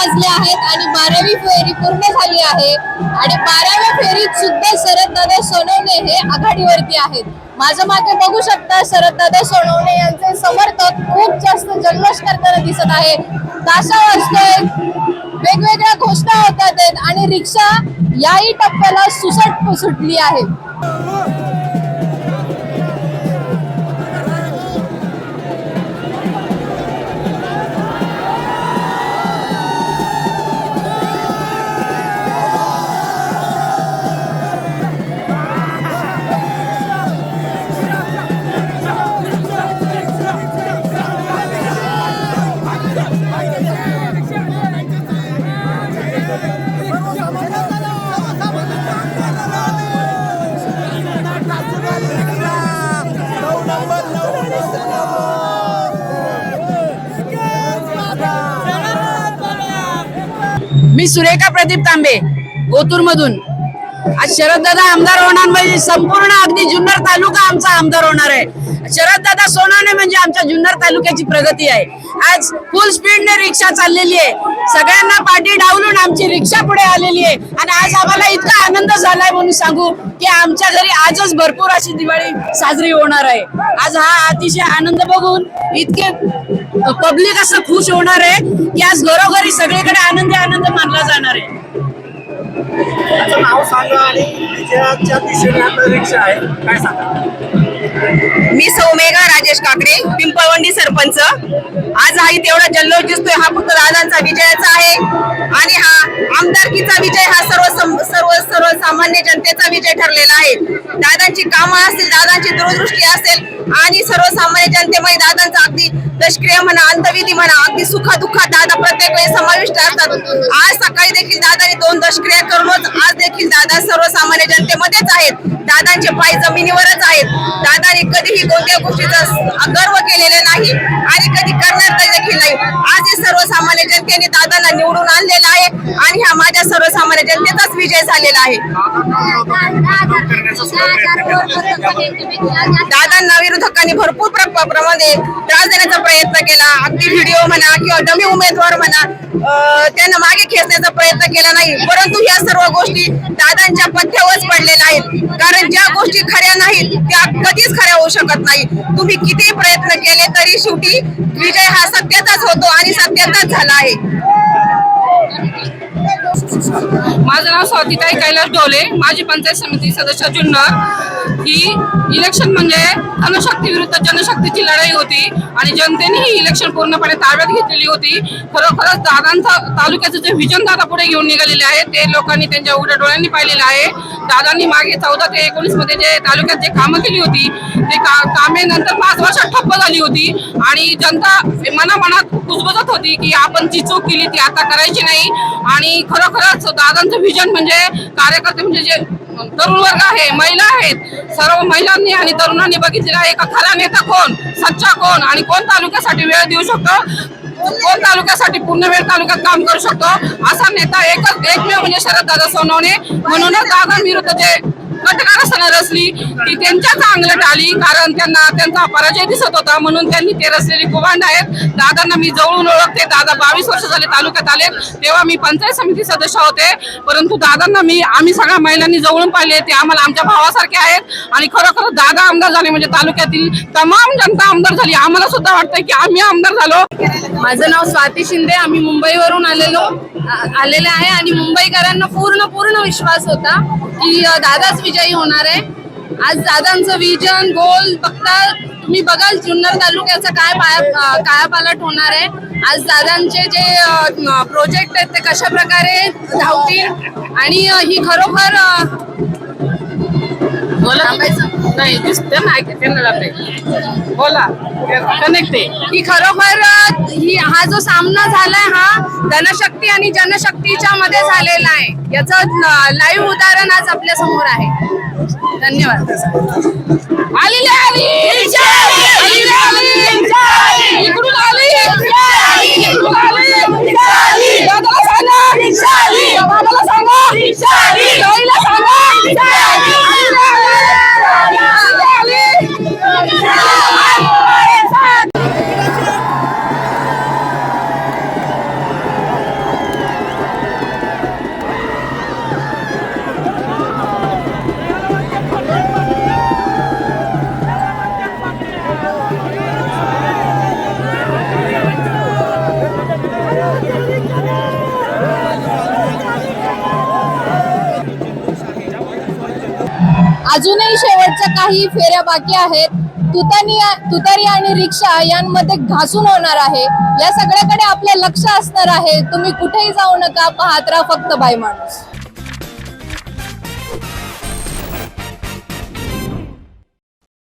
वाजले आहेत आणि बारावी फेरी पूर्ण झाली आहे. आणि बाराव्या फेरीत सुद्धा शरद दादा सोनवणे हे आघाडीवरती आहेत. माझ्या मागे बघू शकता शरद दादा सोनवणे यांचे समर्थक खूप जास्त जल्लोष करताना दिसत आहे. ताशा वाजतोय. वेगवेगळ्या घोषणा होतात आहेत आणि रिक्षा याही टप्प्याला सुसट सुटली आहे. मी सुरेखा प्रदीप तांबे ओतूर मधून आज शरददादा आमदार होणार म्हणजे संपूर्ण अगदी जुन्नर तालुका आमचा आमदार होणार आहे. शरददादा सोनाने म्हणजे आमच्या जुन्नर तालुक्याची प्रगती आहे. आज फुल स्पीडने रिक्षा चाललेली आहे. सगळ्या आमची रिक्षा पुढे आलेली आहे. आणि आज आम्हाला इतका आनंद झालाय म्हणून सांगू की आमच्या घरी आजच भरपूर अशी दिवाळी साजरी होणार आहे. आज हा अतिशय आनंद बघून इतके पब्लिक असं खुश होणार आहे की आज घरोघरी सगळीकडे आनंदी आनंद मानला जाणार आहे. नाव सांगा आणि विजयाच्या दिशेने रिक्षा आहे. काय सांगा? मी सौमेघा राजेश काकडे पिंपळवंडी सरपंच. आज हा तेवढा जल्लोष दिसतोय. हा फक्त दादांचा विजयाचा आहे. आणि हा आमदारकीचा विजय हा सर्व सर्व सर्वसामान्य जनतेचा विजय ठरलेला आहे. दादांची कामं असतील दादांची दूरदृष्टी असेल आणि सर्वसामान्य जनतेमध्ये दादांचा अगदी दष्क्रिया म्हणा अंतविधी म्हणा अगदी सुखादुःखात दादा प्रत्येक वेळी समाविष्ट असतात. आज सकाळी देखील दादाने दोन दशक्रिया करूनच आज देखील दादा सर्वसामान्य जनतेमध्ये आहेत. दादांचे पाय जमिनीवरच आहेत. दादाने कधीही कोणत्या गोष्टीचा गर्व केलेला नाही आणि कधी करणार देखील नाही. आज हे सर्वसामान्य जनतेने दादांना निवडून आणलेलं आहे आणि हा माझ्या सर्वसामान्य जनतेचाच विजय झालेला आहे. दादांना विरोधकांनी भरपूर प्रमाणे त्रास देण्याचा प्रयत्न केला. अगदी व्हिडिओ म्हणा किंवा डमी उमेदवार म्हणा त्यांना मागे खेचण्याचा प्रयत्न केला नाही. परंतु या सर्व गोष्टी दादांच्या पथ्यावरच पडलेल्या आहेत. कारण ज्या गोष्टी खऱ्या नाहीत त्या कधीच खऱ्या होऊ शकत नाही. तुम्ही किती प्रयत्न केले तरी शेवटी विजय हा सत्याचाच होतो आणि सत्याचाच झाला आहे. माझं नाव स्वातिताई कैलास डोले. माझी पंचायत समिती सदस्य जुन्नर. ही इलेक्शन म्हणजे अणुशक्ती विरुद्ध जनशक्तीची लढाई होती आणि जनतेने ही इलेक्शन पूर्णपणे ताब्यात घेतलेली होती. खरोखरच दादांचा तालुक्याचं जे विजन दादा पुढे घेऊन निघालेले आहे ते लोकांनी त्यांच्या उघड्या डोळ्यांनी पाहिलेलं आहे. दादांनी मागे चौदा ते एकोणीसमध्ये जे तालुक्यात जे कामं केली होती ते का कामे नंतर पाच वर्षात ठप्प झाली होती. आणि जनता मनामनात कुजबजत होती की आपण जी चूक केली ती आता करायची नाही. आणि खरोखरच दादांचं व्हिजन म्हणजे कार्यकर्ते म्हणजे जे तरुण वर्ग आहे महिला आहेत सर्व महिलांनी आणि तरुणांनी बघितलेलं आहे का खरा नेता कोण? सच्चा कोण? आणि कोण तालुक्यासाठी वेळ देऊ शकतो? कोण तालुक्यासाठी पूर्ण वेळ तालुक्यात काम करू शकतो? असा नेता एकच एकमेव म्हणजे शरद दादा सोनवणे. म्हणूनच दादा विरुद्ध जे कटकारस्थानं रचली ती त्यांच्याच अंगलट आली कारण त्यांना त्यांचा पराजय दिसत होता म्हणून त्यांनी ते रचलेली कुभांड आहेत. दादांना मी जवळून ओळखते. दादा बावीस वर्ष झाले तालुक्यात आले. तेव्हा मी पंचायत समिती सदस्य होते. परंतु दादांना मी आम्ही सगळ्या महिलांनी जवळून पाहिले. ते आम्हाला आमच्या भावासारखे आहेत. आणि खरोखर दादा आमदार झाले म्हणजे तालुक्यातील तमाम जनता आमदार झाली. आम्हाला सुद्धा वाटतंय की आम्ही आमदार झालो. माझं नाव स्वाती शिंदे. आम्ही मुंबईवरून आलेलो आलेले आहे. आणि मुंबईकरांना पूर्ण पूर्ण विश्वास होता. की दादाच विजयी होणार आहे. आज दादांचं विजन गोल बघता तुम्ही बघाल जुन्नर तालुक्याचा काय पाया कायापालट होणार आहे. आज दादांचे जे प्रोजेक्ट आहेत ते कशा प्रकारे धावतील? आणि ही खरोखर बोला. नाही दिस- त्यांना ऐक त्यांना जाते बोला. कनेक्ट आहे. ही खरोखर ही हा जो सामना झालाय हा धनशक्ती आणि जनशक्तीच्या मध्ये झालेला आहे. याचं लाईव्ह उदाहरण आज आपल्यासमोर आहे. धन्यवाद. आलेली आली! इकडून आली! अजूनही शेवटच्या काही फेऱ्या बाकी आहेत. तुतानी तुतारी आणि रिक्षा यांमध्ये घासून होणार आहे. या सगळ्याकडे आपलं लक्ष असणार आहे. तुम्ही कुठेही जाऊ नका. पाहत राहा फक्त बाय माणूस.